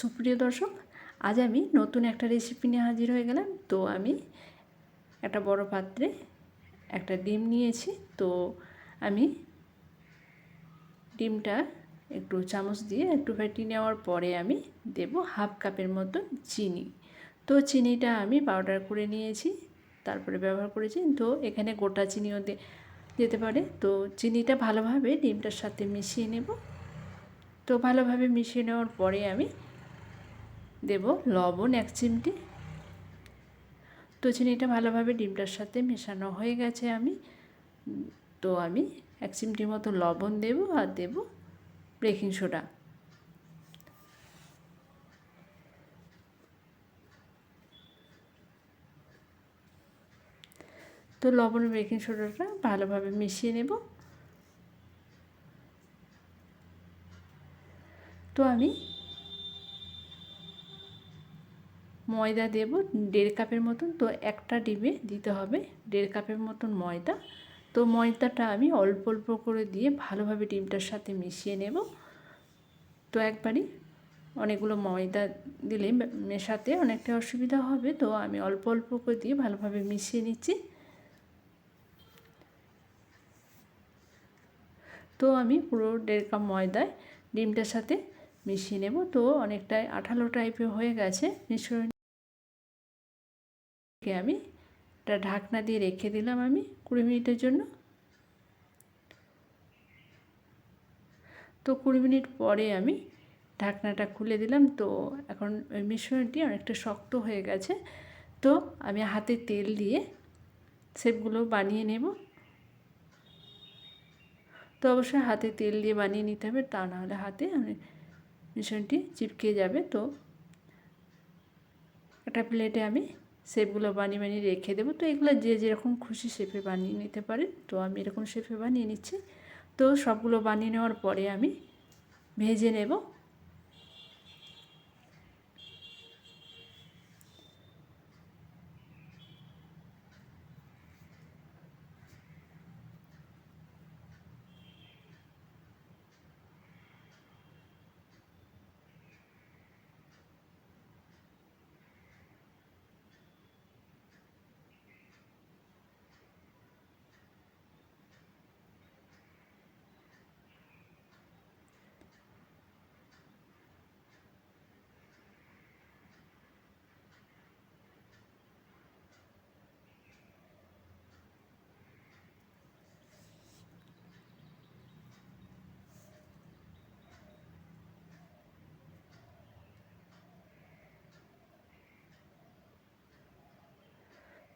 সুপ্রিয় দর্শক, আজ আমি নতুন একটা রেসিপি নিয়ে হাজির হয়ে গেলাম। তো আমি একটা বড় পাত্রে একটা ডিম নিয়েছি। তো আমি ডিমটা একটু চামচ দিয়ে একটু ফেটিয়ে নেওয়ার পরে আমি দেব হাফ কাপের মতো চিনি। তো চিনিটা আমি পাউডার করে নিয়েছি, তারপরে ব্যবহার করেছি। তো এখানে গোটা চিনিও যেতে পারে। তো চিনিটা ভালোভাবে ডিমটার সাথে মিশিয়ে নেব। তো ভালোভাবে মিশিয়ে নেওয়ার পরে আমি দেব লবণ এক চিমটি। তো চিনিটা ভালোভাবে ডিমটার সাথে মেশানো হয়ে গেছে আমি। তো আমি এক চিমটি মতো লবণ দেব আর দেব বেকিং সোডা। তো লবণ বেকিং সোডাটা ভালোভাবে মিশিয়ে নেব। তো আমি ময়দা দেব দেড় কাপের মতন, তো একটা ডিমে দিতে হবে দেড় কাপের মতন ময়দা। তো ময়দাটা আমি অল্প অল্প করে দিয়ে ভালোভাবে ডিমটার সাথে মিশিয়ে নেব। তো একবারই অনেকগুলো ময়দা দিলে মেশাতে অনেকটা অসুবিধা হবে, তো আমি অল্প অল্প করে দিয়ে ভালোভাবে মিশিয়ে নিচ্ছি। তো আমি পুরো দেড় কাপ ময়দায় ডিমটার সাথে মিশিয়ে নেব, তো অনেকটাই আঠালো টাইপের হয়ে গেছে মিশ্রণ। আমি? একটা ঢাকনা দিয়ে রেখে দিলাম আমি কুড়ি মিনিটের জন্য। তো কুড়ি মিনিট পরে আমি ঢাকনাটা খুলে দিলাম। তো এখন মিশ্রণটি অনেকটা শক্ত হয়ে গেছে। তো আমি হাতে তেল দিয়ে সেপগুলো বানিয়ে নেব। তো অবশ্যই হাতে তেল দিয়ে বানিয়ে নিতে হবে, তা নাহলে হাতে আমি মিশ্রণটি চিপকে যাবে। তো একটা প্লেটে আমি শেপগুলো বানিয়ে বানিয়ে রেখে দেবো। তো এগুলো যে যেরকম খুশি শেপে বানিয়ে নিতে পারে তো আমি এরকম শেপে বানিয়ে নিচ্ছি। তো সবগুলো বানিয়ে নেওয়ার পরে আমি ভেজে নেব।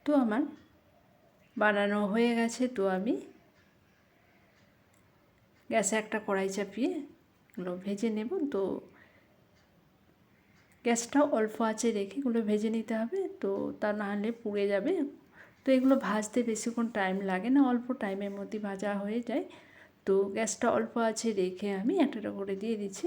তো আমার বানানো হয়ে গেছে তো আমি গ্যাসে একটা কড়াই চাপিয়ে এগুলো ভেজে নেব। তো গ্যাসটাও অল্প আছে রেখে এগুলো ভেজে নিতে হবে। তো তা না হলে পুড়ে যাবে। তো এগুলো ভাজতে বেশিক্ষণ টাইম লাগে না, অল্প টাইমের মধ্যে ভাজা হয়ে যায়। তো গ্যাসটা অল্প আছে রেখে আমি একটা করে দিয়ে দিচ্ছি।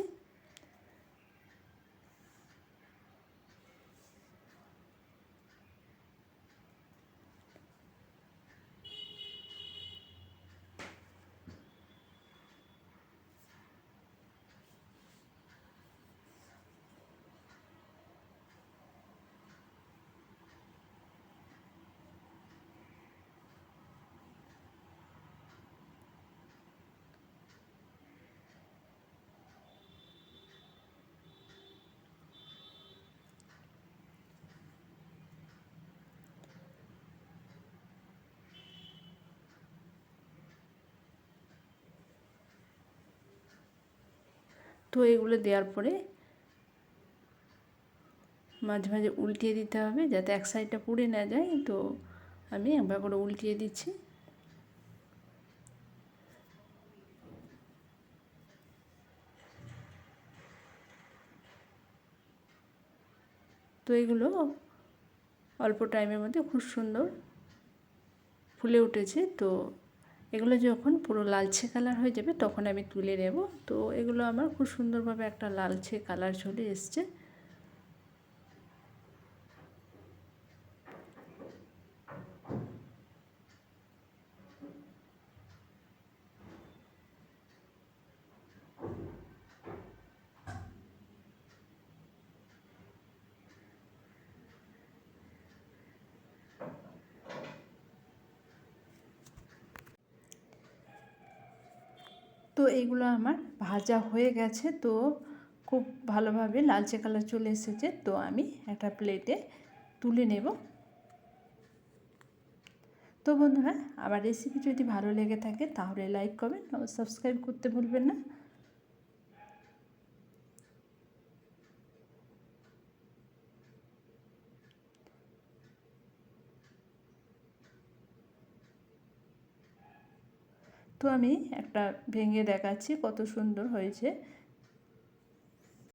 তো এগুলো দেওয়ার পরে মাঝে মাঝে উল্টিয়ে দিতে হবে যাতে এক সাইডটা পুড়ে না যায়। তো আমি একবার করে উল্টিয়ে দিচ্ছি। তো এগুলো অল্প টাইমের মধ্যে খুব সুন্দর ফুলে উঠেছে। তো এগুলো যখন পুরো লালচে কালার হয়ে যাবে তখন আমি তুলে নেব। তো এগুলো আমার খুব সুন্দরভাবে একটা লালচে কালার চলে এসছে। তো এইগুলো আমার ভাজা হয়ে গেছে। তো খুব ভালোভাবে লালচে কালার চলে এসেছে। তো আমি একটা প্লেটে তুলে নেব। তো বন্ধুরা আবার রেসিপি যদি ভালো লেগে থাকে তাহলে লাইক করবেন ও সাবস্ক্রাইব করতে ভুলবেন না। তো আমি একটা ভেঙে দেখাচ্ছি কত সুন্দর হয়েছে।